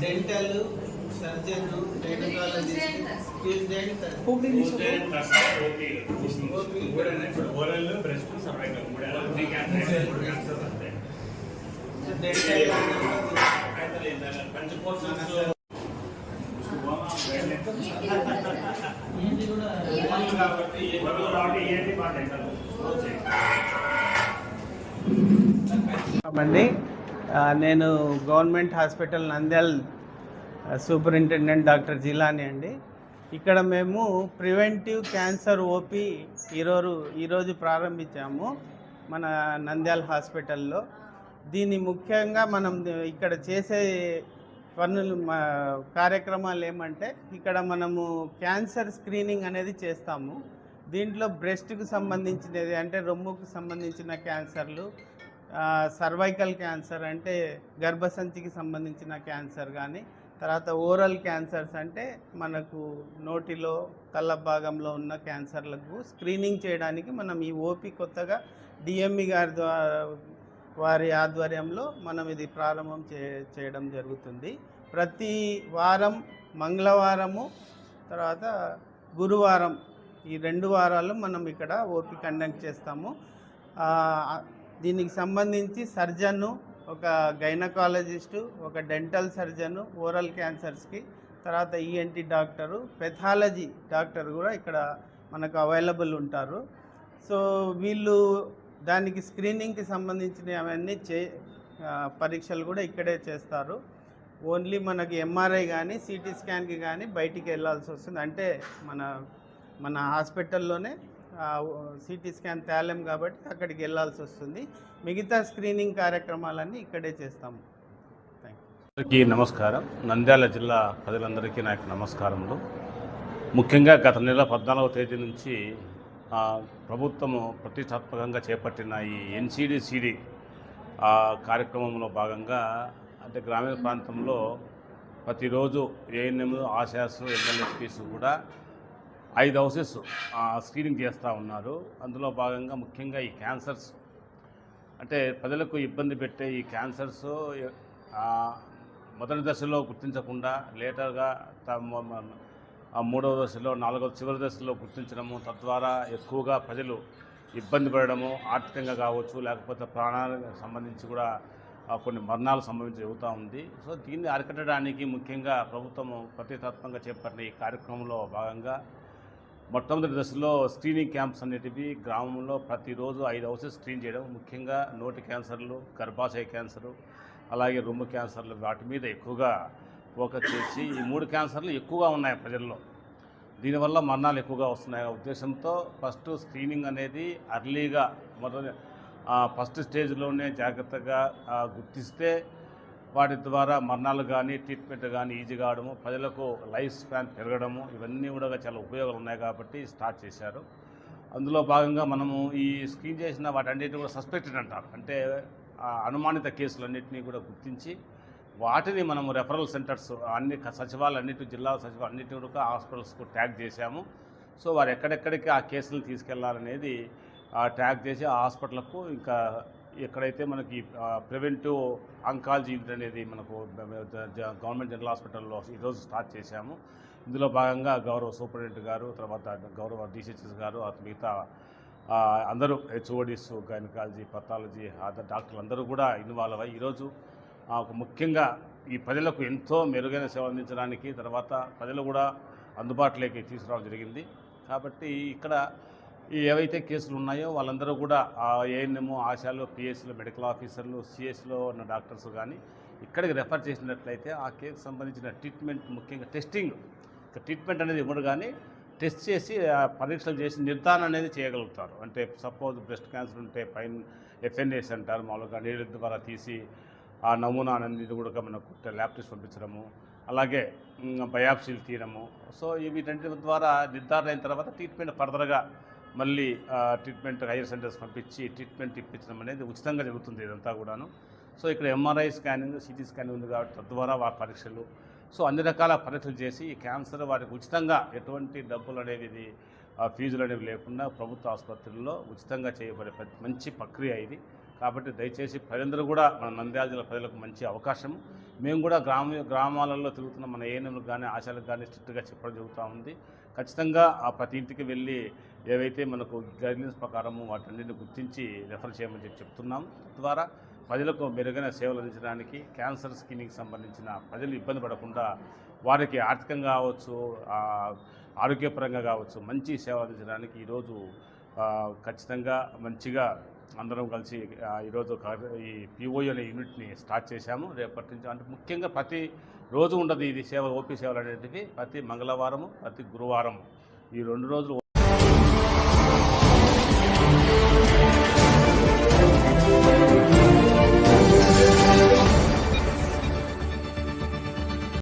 Dental surgeon oral బ్రెస్ట్ separate dental పంచ కాబట్టి అండి నేను government hospital Nandyal superintendent doctor Jilani అండి. ఇక్కడ మేము ప్రివెంటివ్ క్యాన్సర్ ఓపీ ఈరోజు ఈరోజు ప్రారంభించాము మన నంద్యాల హాస్పిటల్లో. దీన్ని ముఖ్యంగా మనం ఇక్కడ చేసే పనులు మా కార్యక్రమాలు ఏమంటే ఇక్కడ మనము క్యాన్సర్ స్క్రీనింగ్ అనేది చేస్తాము. దీంట్లో బ్రెస్ట్కి సంబంధించినది అంటే రొమ్ముకు సంబంధించిన క్యాన్సర్లు సర్వైకల్ క్యాన్సర్ అంటే గర్భసంచికి సంబంధించిన క్యాన్సర్ కానీ తర్వాత ఓరల్ క్యాన్సర్స్ అంటే మనకు నోటిలో కళ్ళ భాగంలో ఉన్న క్యాన్సర్లకు స్క్రీనింగ్ చేయడానికి మనం ఈ ఓపీ కొత్తగా డిఎంఈ గారి ద్వారా వారి ఆధ్వర్యంలో మనం ఇది ప్రారంభం చే చేయడం జరుగుతుంది. ప్రతి వారం మంగళవారము తర్వాత గురువారం ఈ రెండు వారాలు మనం ఇక్కడ ఓపీ కండక్ట్ చేస్తాము. దీనికి సంబంధించి సర్జను ఒక గైనకాలజిస్టు ఒక డెంటల్ సర్జను ఓరల్ క్యాన్సర్స్కి తర్వాత ఈఎన్టీ డాక్టరు పెథాలజీ డాక్టర్ కూడా ఇక్కడ మనకు అవైలబుల్ ఉంటారు. సో వీళ్ళు దానికి స్క్రీనింగ్కి సంబంధించిన అవన్నీ చే పరీక్షలు కూడా ఇక్కడే చేస్తారు. ఓన్లీ మనకి ఎంఆర్ఐ కానీ సిటీ స్కాన్కి కానీ బయటికి వెళ్ళాల్సి వస్తుంది. అంటే మన మన హాస్పిటల్లోనే సిటీ స్కాన్ తేలేం కాబట్టి అక్కడికి వెళ్ళాల్సి వస్తుంది. మిగతా స్క్రీనింగ్ కార్యక్రమాలన్నీ ఇక్కడే చేస్తాము అందరికీ నమస్కారం. నంద్యాల జిల్లా ప్రజలందరికీ నాకు నమస్కారములు. ముఖ్యంగా గత నెల పద్నాలుగవ తేదీ నుంచి ప్రభుత్వము ప్రతిష్టాత్మకంగా చేపట్టిన ఈ ఎన్సీడీసీడీ కార్యక్రమంలో భాగంగా అంటే గ్రామీణ ప్రాంతంలో ప్రతిరోజు ఏఎన్ఎం ఆశాస్ ఎమ్మెల్యేస్పీస్ కూడా ఐదు హౌసెస్ స్క్రీనింగ్ చేస్తూ ఉన్నారు. అందులో భాగంగా ముఖ్యంగా ఈ క్యాన్సర్స్ అంటే ప్రజలకు ఇబ్బంది పెట్టే ఈ క్యాన్సర్స్ మొదటి దశలో గుర్తించకుండా లేటర్గా మూడవ దశలో నాలుగవ చివరి దశలో గుర్తించడము తద్వారా ఎక్కువగా ప్రజలు ఇబ్బంది పడడము ఆర్థికంగా కావచ్చు లేకపోతే ప్రాణాలకు సంబంధించి కూడా కొన్ని మరణాలు సంభవించి జరుగుతూ ఉంది. సో దీన్ని అరికట్టడానికి ముఖ్యంగా ప్రభుత్వం ప్రతిష్టాత్మకంగా చేపట్టిన ఈ కార్యక్రమంలో భాగంగా మొట్టమొదటి దశలో స్క్రీనింగ్ క్యాంప్స్ అనేటివి గ్రామంలో ప్రతిరోజు ఐదు హౌసెస్ స్క్రీన్ చేయడం ముఖ్యంగా నోటి క్యాన్సర్లు గర్భాశయ క్యాన్సరు అలాగే రొమ్ము క్యాన్సర్లు వాటి మీద ఎక్కువగా ఫోకస్ చేసి ఈ మూడు క్యాన్సర్లు ఎక్కువగా ఉన్నాయి ప్రజల్లో. దీనివల్ల మరణాలు ఎక్కువగా వస్తున్నాయి. ఉద్దేశంతో ఫస్ట్ స్క్రీనింగ్ అనేది అర్లీగా మొదటి ఫస్ట్ స్టేజ్లోనే జాగ్రత్తగా గుర్తిస్తే వాటి ద్వారా మరణాలు కానీ ట్రీట్మెంట్ కానీ ఈజీ కావడము ప్రజలకు లైఫ్ స్పాన్ పెరగడము ఇవన్నీ కూడా చాలా ఉపయోగాలు ఉన్నాయి కాబట్టి స్టార్ట్ చేశారు. అందులో భాగంగా మనము ఈ స్క్రీన్ చేసిన వాటన్నిటిని కూడా సస్పెక్టెడ్ అంటారు. అంటే అనుమానిత కేసులన్నింటినీ కూడా గుర్తించి వాటిని మనము రెఫరల్ సెంటర్స్ అన్ని సచివాలన్నిటి జిల్లా సచివాలు అన్నిటి కూడా హాస్పిటల్స్కు ట్యాగ్ చేశాము. సో వారు ఎక్కడెక్కడికి ఆ కేసులు తీసుకెళ్ళాలనేది ట్యాగ్ చేసి ఆ హాస్పిటల్కు ఇంకా ఎక్కడైతే మనకి ప్రివెంటివ్ అంకాలజీ యూనిట్ అనేది మనకు గవర్నమెంట్ జనరల్ హాస్పిటల్లో ఈరోజు స్టార్ట్ చేశాము. ఇందులో భాగంగా గౌరవ సూపరింటెండెంట్ గారు తర్వాత గౌరవ డిసిహెచ్ఎస్ గారు ఆ మిగతా అందరూ హెచ్ఓడిస్ గైనకాలజీ పథాలజీ అదర్ డాక్టర్లు అందరూ కూడా ఇన్వాల్వ్ అయ్యి ఈరోజు ముఖ్యంగా ఈ ప్రజలకు ఎంతో మెరుగైన సేవ అందించడానికి తర్వాత ప్రజలు కూడా అందుబాటులోకి తీసుకురావడం జరిగింది. కాబట్టి ఇక్కడ ఏవైతే కేసులు ఉన్నాయో వాళ్ళందరూ కూడా ఆ ఏఎన్ఎం ఆశాలు పిఎస్లో మెడికల్ ఆఫీసర్లు సిఎస్లో ఉన్న డాక్టర్స్ కానీ ఇక్కడికి రెఫర్ చేసినట్లయితే ఆ కేసుకు సంబంధించిన ట్రీట్మెంట్ ముఖ్యంగా టెస్టింగ్ ట్రీట్మెంట్ అనేది ఇవ్వడు కానీ టెస్ట్ చేసి పరీక్షలు చేసి నిర్ధారణ అనేది చేయగలుగుతారు. అంటే సపోజ్ బ్రెస్ట్ క్యాన్సర్ ఉంటే పైన ఎఫ్ఎన్ఏస్ అంటారు మామూలుగా నీళ్ళ ద్వారా తీసి ఆ నమూనా అనేది కూడా మనకు ల్యాబ్ టెస్ట్ పంపించడము అలాగే బయాప్సీలు తీయడము. సో ఈ వీటన్నిటి ద్వారా నిర్ధారణ అయిన తర్వాత ట్రీట్మెంట్ ఫర్దర్గా మళ్ళీ ట్రీట్మెంట్ హైయర్ సెంటర్స్ పంపించి ట్రీట్మెంట్ ఇప్పించడం అనేది ఉచితంగా జరుగుతుంది ఇదంతా కూడాను. సో ఇక్కడ ఎంఆర్ఐ స్కానింగ్ సిటీ స్కానింగ్ ఉంది కాబట్టి తద్వారా వారి పరీక్షలు సో అన్ని రకాల పరీక్షలు చేసి ఈ క్యాన్సర్ వారికి ఉచితంగా ఎటువంటి డబ్బులు అనేది ఇది ఫీజులు అనేవి లేకుండా ప్రభుత్వ ఆసుపత్రుల్లో ఉచితంగా చేయబడే మంచి ప్రక్రియ ఇది. కాబట్టి దయచేసి ప్రజలందరూ కూడా మన నంద్యాల జిల్లా ప్రజలకు మంచి అవకాశం. మేము కూడా గ్రామ గ్రామాలలో తిరుగుతున్న మన ఏఎన్ఎంలకు కానీ ఆశాలకు కానీ స్ట్రిక్ట్గా చెప్పడం జరుగుతూ ఉంది. ఖచ్చితంగా ఆ ప్రతి ఇంటికి వెళ్ళి ఏవైతే మనకు గైడ్లైన్స్ ప్రకారము వాటన్నిటిని గుర్తించి రెఫర్ చేయమని చెప్పి చెప్తున్నాం. తద్వారా ప్రజలకు మెరుగైన సేవలు అందించడానికి క్యాన్సర్ స్క్రీనింగ్కి సంబంధించిన ప్రజలు ఇబ్బంది పడకుండా వారికి ఆర్థికంగా కావచ్చు ఆరోగ్యపరంగా కావచ్చు మంచి సేవలు అందించడానికి ఈరోజు ఖచ్చితంగా మంచిగా అందరం కలిసి ఈరోజు ఈ పిఓఈ అనే యూనిట్ని స్టార్ట్ చేశాము. రేపటి నుంచి అంటే ముఖ్యంగా ప్రతి రోజు ఉండదు ఇది సేవ ఓపీ సేవలు అనేటివి ప్రతి మంగళవారము ప్రతి గురువారము. ఈ రెండు రోజులు